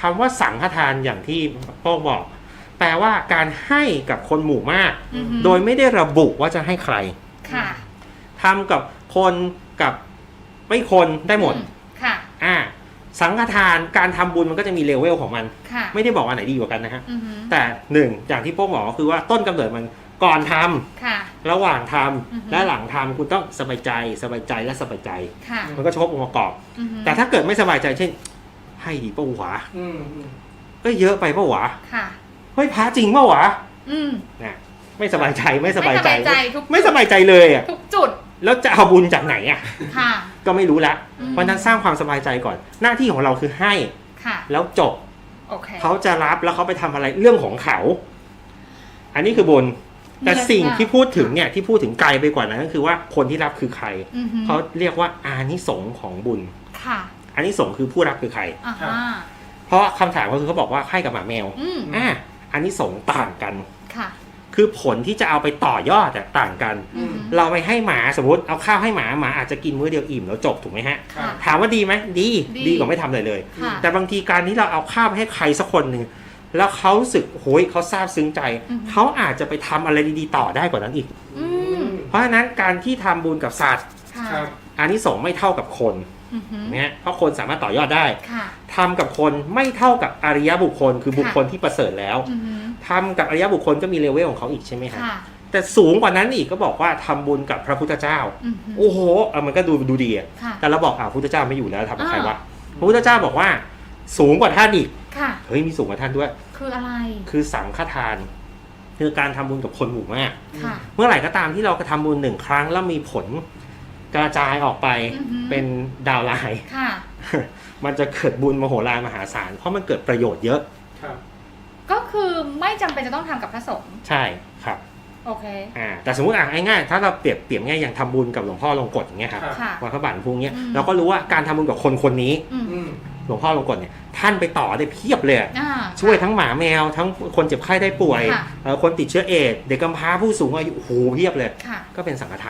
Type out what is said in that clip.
คำว่าสังฆทานอย่างที่โป้งบอก แปลว่าการให้กับคนหมู่มาก อือฮึ โดยไม่ได้ระบุว่าจะให้ใครค่ะทำกับคนกับไม่คนได้หมด อืค่ะ อ่า สังฆทานการทำบุญมันก็จะมีเลเวลของมัน ค่ะไม่ได้บอกว่าไหนดีกว่ากันนะฮะ อือฮึแต่หนึ่งอย่างที่โป้งบอกก็คือว่าต้นกำเนิดมันก่อนทำค่ะ ระหว่างทำอือฮึ และหลังทำคุณต้องสบายใจสบายใจและสบายใจ ค่ะมันก็ชบองค์ประกอบ อือฮึแต่ถ้าเกิดไม่สบายใจเช่น ให้ดีปะหวะอืมอืมเอ้ยเยอะไปปะหวะค่ะ เฮ้ยพระจริงปะหวะอืม นะไม่สบายใจไม่สบายใจ ไม่สบายใจทุก ไม่สบายใจเลยอะทุกจุดแล้วจะเอาบุญจากไหนอะ ค่ะ ก็ไม่รู้ละอืม เพราะฉะนั้นสร้างความสบายใจก่อน หน้าที่ของเราคือให้ค่ะ แล้วจบโอเค เขาจะรับแล้วเขาไปทำอะไรเรื่องของเขา อันนี้คือบุญแต่สิ่งที่พูดถึงเนี่ยที่พูดถึงไกลไปกว่านั้นก็คือว่าคนที่รับคือใคร อือฮึเขาเรียกว่าอานิสงส์ของบุญค่ะ อานิสงส์คือผู้รับคือใคร อ่าฮะเพราะคำถามก็คือเขาบอกว่าให้กับหมาแมวอืมอ่าอานิสงส์ต่างกัน ค่ะคือผลที่จะเอาไปต่อยอดอะต่างกัน อือฮึเราไปให้หมาสมมติเอาข้าวให้หมาหมาอาจจะกินมื้อเดียวอิ่มแล้วจบถูกไหมฮะ ค่ะ ถามว่าดีไหมดีดี ดีกว่าไม่ทำอะไรเลย ค่ะ แต่บางทีการที่เราเอาข้าวไปให้ใครสักคนหนึ่งแล้วเขารู้สึกโหยเขาซาบซึ้งใจ อือฮึ เขาอาจจะไปทำอะไรดีๆต่อได้กว่านั้นอีก อืมเพราะฉะนั้นการที่ทำบุญกับสัตว์ ค่ะ ครับอานิสงส์ไม่เท่ากับคน อือฮึนะฮะเพราะคนสามารถต่อยอดได้ค่ะทำกับคนไม่เท่ากับอริยบุคคล คือบุคคลที่ประเสริฐแล้วอือฮึทำกับอริยบุคคลก็มีเลเวลของเขาอีกใช่ไหมฮะค่ะแต่สูงกว่านั้นอีกก็บอกว่าทำบุญกับพระพุทธเจ้าอือฮึโอ้โหเออมันก็ดูดูดีอะค่ะแต่เราบอกอ่าพระพุทธเจ้าไม่อยู่แล้วทำกับใครวะอ่าพระพุทธเจ้าบอกว่า สูงกว่าท่านอีกค่ะเฮ้ยมีสูงกว่าท่านด้วย คืออะไร คือสังฆทาน คือการทำบุญกับคนหมู่มากค่ะเมื่อไหร่ก็ตามที่เรากระทำบุญหนึ่งครั้งแล้วมีผล กระจายออกไปอือฮึ เป็นดาวไลน์ ค่ะ มันจะเกิดบุญมโหฬารมหาศาล เพราะมันเกิดประโยชน์เยอะ ครับ ก็คือไม่จำเป็นจะต้องทำกับพระสงฆ์ใช่ครับ โอเค อ่า แต่สมมติอะง่ายๆถ้าเราเปรียบเปรียบง่ายอย่างทำบุญกับหลวงพ่อลงกฎอย่างเงี้ยครับครับค่ะ วัดพระบาทพุงเงี้ย อืม เราก็รู้ว่าการทำบุญกับคนคนนี้ อืมอืม หลวงพ่อลงกฎเนี่ย ท่านไปต่อได้เพียบเลยอะอ่า ช่วยทั้งหมาแมว ทั้งคนเจ็บไข้ได้ป่วยค่ะ เอ่อคนติดเชื้อเอดส์เด็กกำพร้าผู้สูงอายุโอ้โหเพียบเลย ค่ะ ก็เป็นสังฆทาน